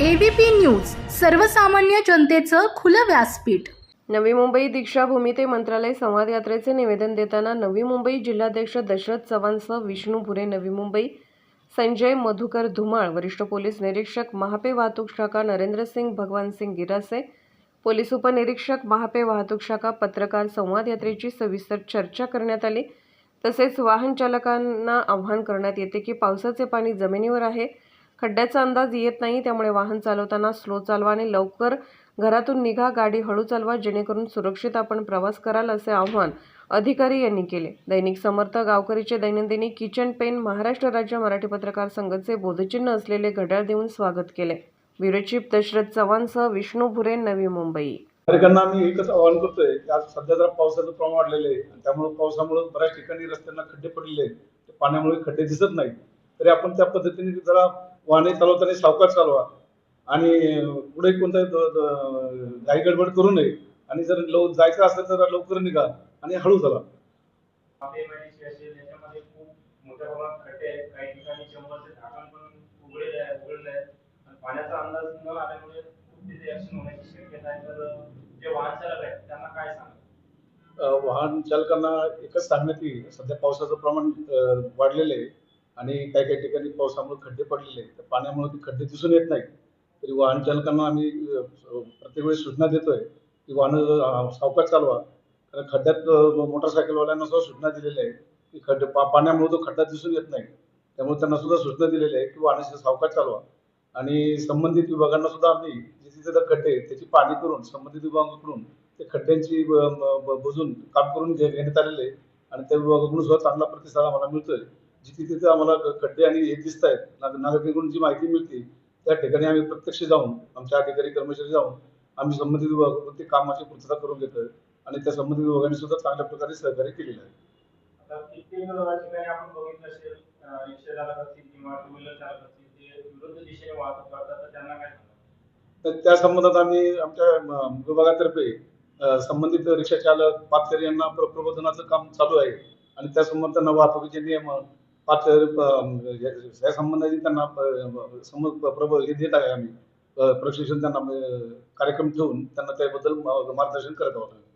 ABP news सर्वसामान्य जनतेचं खुलं व्यासपीठ. नवी मुंबई दीक्षाभूमी ते मंत्रालय संवाद यात्रेचे निवेदन देताना नवी मुंबई जिल्हाध्यक्ष दशरथ चव्हाणसह विष्णू भुरे नवी मुंबई. संजय मधुकर धुमाळ वरिष्ठ पोलीस निरीक्षक महापे वाहतूक शाखा नरेंद्र सिंग भगवान सिंग गिरासे. पोलीस उपनिरीक्षक महापे वाहतूक शाखा पत्रकार संवाद यात्रेची सविस्तर चर्चा करण्यात आली. तसेच वाहन चालकांना आवाहन करण्यात येते की पावसाचे पाणी जमिनीवर आहे. खड्ड्याचा अंदाज येत नाही त्यामुळे वाहन चालवताना स्लो चालवा आणि लवकर घरातून निघा गाडी हळू चालवा जेणेकरून सुरक्षित आपण प्रवास कराल असे आव्हान अधिकारी यांनी केले. दैनिक समर्थ गावकरीचे दैनंदिनी किचन पेन महाराष्ट्र राज्य मराठी पत्रकार संघाचे बोधचिन्ह असलेले घड्याळ देऊन स्वागत केले. ब्युरो चीफ दशरथ चव्हाणसह विष्णू भुरे नवी मुंबई. नागरिकांना आम्ही एकच आवाहन करतोय की आज सध्या जरा पावसाचं प्रमाण वाढलेलं आहे त्यामुळे पावसामुळे बऱ्याच ठिकाणी रस्त्यांना खड्डे पडलेले आहेत. पाण्यामुळे खड्डे दिसत नाहीत. तरी आपण त्या पद्धतीने जरा वाहने चालवताना सावकाश चालवा आणि पुढे कोणता घाई गडबड करू नये. आणि जर लव जायचं असेल तर लवकर निघा आणि हळू चला. पाण्याचा अंदाज न आल्यामुळे वाहन चालक आहेत त्यांना काय सांगा अ, वाहन चालकांना एकच सांगण्यात येईल. सध्या पावसाचं प्रमाण वाढलेलं आहे. आणि काही काही ठिकाणी पावसामुळे खड्डे पडलेले आहेत. त्या पाण्यामुळे ते खड्डे दिसून येत नाहीत. तरी वाहन चालकांना आम्ही प्रत्येक वेळेस सूचना देतोय की वाहनं सावकाश चालवा. कारण खड्ड्यात मोटरसायकलवाल्यांना सुद्धा सूचना दिलेल्या आहे की खड्डे पा पाण्यामुळे तो खड्डा दिसून येत नाही. त्यामुळे त्यांना सुद्धा सूचना दिलेल्या आहे की वाहनाचे सावकाश चालवा. आणि संबंधित विभागांना सुद्धा आम्ही जिथे जिथे खड्डे आहेत, त्याची पाणी करून संबंधित विभागाकडून ते खड्ड्यांची ब- बुजून काम करून घे- घेण्यात आलेले आहे आणि त्या विभागाकडून सुद्धा चांगला प्रतिसाद आम्हाला मिळतोय. जिथे तिथे आम्हाला खड्डे आणि हे दिसत आहेत नागरिकांकडून जी माहिती मिळते त्या ठिकाणी आम्ही प्रत्यक्ष जाऊन आमच्या अधिकारी कर्मचारी जाऊन आम्ही संबंधित विभागाकडून ते कामाची पूर्तता करून घेतोय आणि त्या संबंधित विभागाने सुद्धा चांगल्या प्रकारे सहकार्य केलेलं आहे. त्या संबंधात आम्ही आमच्या विभागातर्फे संबंधित रिक्षा चालक पाथकर यांना प्र- प्रबोधनाचं काम चालू आहे. आणि त्या संबंध त्यांना वाहतुकीचे नियम पात्र या म्हणजे या संबंधाने त्यांना अं, सम- हे देत आहे आम्ही प्रशिक्षण त्यांना कार्यक्रम ठेवून त्यांना त्याबद्दल मार्गदर्शन करत आहोत आम्ही.